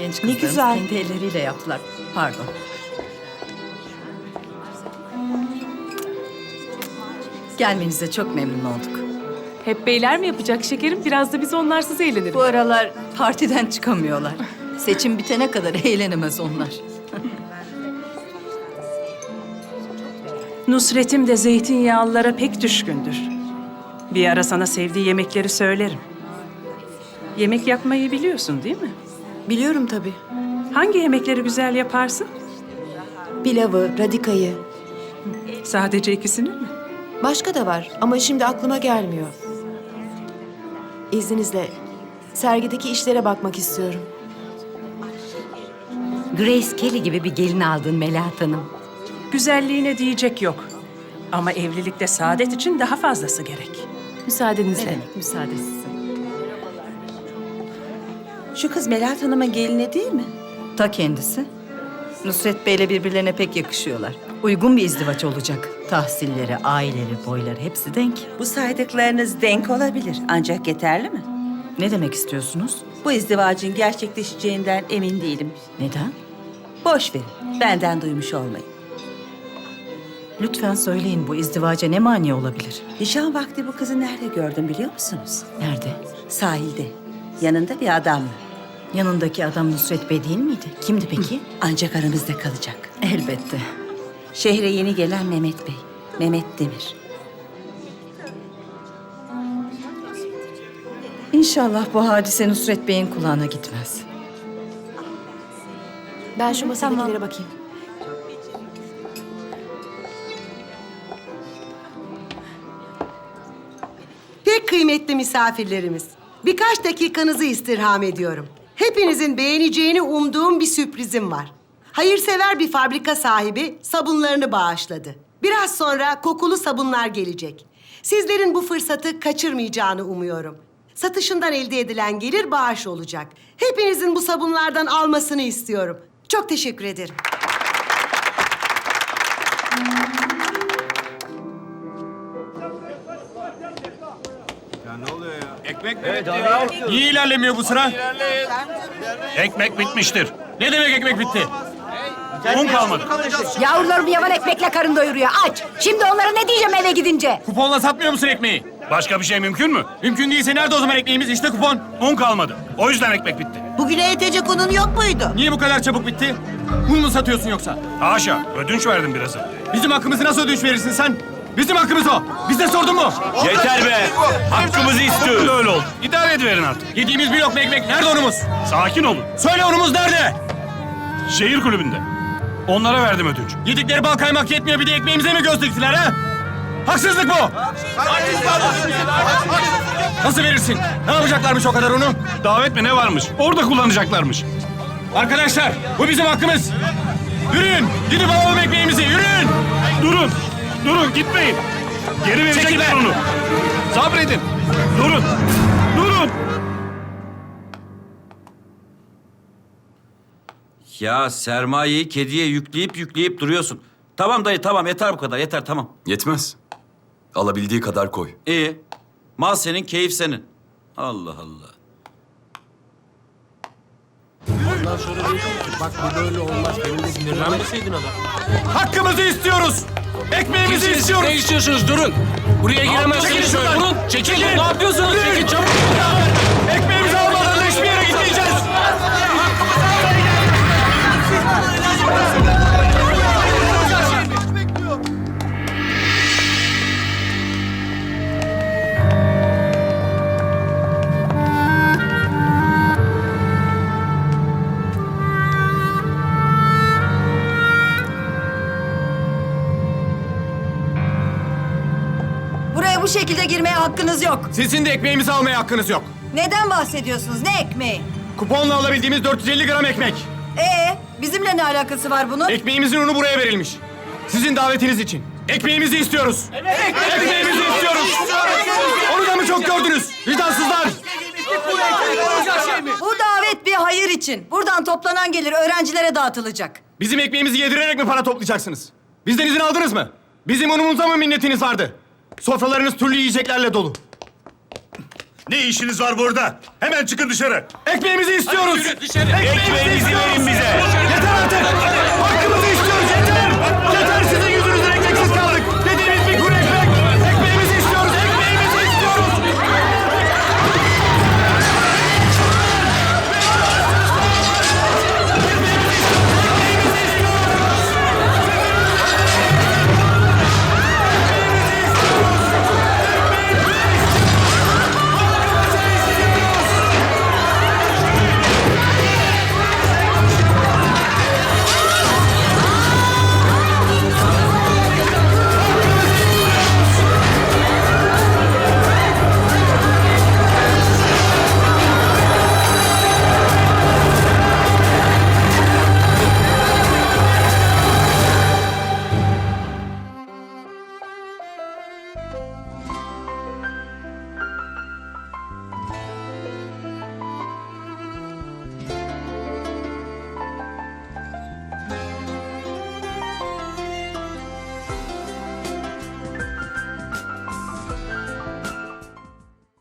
Genç Ne kızlarımız güzel. kendi elleriyle yaptılar. Pardon. Gelmenize çok memnun olduk. Hep beyler mi yapacak şekerim? Biraz da biz onlarsız eğleniriz. Bu aralar partiden çıkamıyorlar. Seçim bitene kadar eğlenemez onlar. Nusret'im de zeytinyağlılara pek düşkündür. Bir ara sana sevdiği yemekleri söylerim. Yemek yapmayı biliyorsun değil mi? Biliyorum tabii. Hangi yemekleri güzel yaparsın? Pilavı, radikayı. Sadece ikisini mi? Başka da var ama şimdi aklıma gelmiyor. İzninizle sergideki işlere bakmak istiyorum. Grace Kelly gibi bir gelin aldın Melahat Hanım. Güzelliğine diyecek yok. Ama evlilikte saadet için daha fazlası gerek. Müsaadenizle. demek müsaade size. Şu kız Melahat Hanım'ın gelini değil mi? Ta kendisi. Nusret Bey'le birbirlerine pek yakışıyorlar. Uygun bir izdivaç olacak. Tahsilleri, aileleri, boyları hepsi denk. Bu saydıklarınız denk olabilir ancak yeterli mi? Ne demek istiyorsunuz? Bu izdivacın gerçekleşeceğinden emin değilim. Neden? Boş verin, benden duymuş olmayın. Lütfen söyleyin bu izdivaca ne mani olabilir? Nişan vakti bu kızı nerede gördüm biliyor musunuz? Nerede? Sahilde. Yanında bir adamla. Yanındaki adam Nusret Bey değil miydi? Kimdi peki? Ancak aramızda kalacak. Elbette. Şehre yeni gelen Mehmet Bey. Mehmet Demir. İnşallah bu hadise Nusret Bey'in kulağına gitmez. Ben şu masadakilere bakayım. Pek kıymetli misafirlerimiz. Birkaç dakikanızı istirham ediyorum. Hepinizin beğeneceğini umduğum bir sürprizim var. Hayırsever bir fabrika sahibi sabunlarını bağışladı. Biraz sonra kokulu sabunlar gelecek. Sizlerin bu fırsatı kaçırmayacağını umuyorum. Satışından elde edilen gelir bağış olacak. Hepinizin bu sabunlardan almasını istiyorum. Çok teşekkür ederim. Ekmek mi bitti ya? Niye ilerlemiyor bu sıra? Ekmek bitmiştir. Ne demek ekmek bitti? Un kalmadı. Yavrularımı yavan ekmekle karın doyuruyor. Aç. Şimdi onlara ne diyeceğim eve gidince? Kuponla satmıyor musun ekmeği? Başka bir şey mümkün mü? Mümkün değilse nerede o zaman ekmeğimiz? İşte kupon. Un kalmadı. O yüzden ekmek bitti. Bugüne yetecek unun yok muydu? Niye bu kadar çabuk bitti? Un mu satıyorsun yoksa? Haşa. Ödünç verdim birazı. Bizim hakkımızı nasıl ödünç verirsin sen? Bizim hakkımız o. Bize sordun mu? Yeter be! Hakkımızı istiyoruz. Öyle oldu. İdare ediverin artık. Yediğimiz bir lokma ekmek. Nerede unumuz? Sakin olun. Söyle unumuz nerede? Şehir kulübünde. Onlara verdim ödünç. Yedikleri bal kaymak yetmiyor bir de ekmeğimize mi göz diktiler ha? Haksızlık bu. Nasıl verirsin? Ne yapacaklarmış o kadar unu? Davet mi ne varmış? Orada kullanacaklarmış. Arkadaşlar bu bizim hakkımız. Yürüyün. Gidip alalım ekmeğimizi. Yürüyün. Durun. Durun gitmeyin. Geri verecekler onu. Sabredin. Durun. Durun. Ya sermayeyi kediye yükleyip yükleyip duruyorsun. Tamam dayı tamam yeter bu kadar yeter tamam. Yetmez. Alabildiği kadar koy. İyi. Mal senin keyif senin. Allah Allah. Hakkımızı istiyoruz. Ekmeğimizi istiyoruz. Ne istiyorsunuz? Durun. Buraya giremezsiniz. şuradan. Durun. Çekilin. Ne yapıyorsunuz? Çekil çabuk. Şekilde girmeye hakkınız yok. Sizin de ekmeğimizi almaya hakkınız yok. Neden bahsediyorsunuz? Ne ekmeği? Kuponla alabildiğimiz 450 gram ekmek. Ee, bizimle ne alakası var bunun? Ekmeğimizin unu buraya verilmiş. Sizin davetiniz için. Ekmeğimizi istiyoruz. Ekmeğimizi istiyoruz. Onu da mı çok gördünüz? Vicdansızlar. Bu davet bir hayır için. Buradan toplanan gelir öğrencilere dağıtılacak. Bizim ekmeğimizi yedirerek mi para toplayacaksınız? Bizden izin aldınız mı? Bizim unumuza mı minnetiniz vardı? Sofralarınız türlü yiyeceklerle dolu. Ne işiniz var burada? Hemen çıkın dışarı. Ekmeğimizi istiyoruz. Dışarı. Ekmeğimizi verin bize.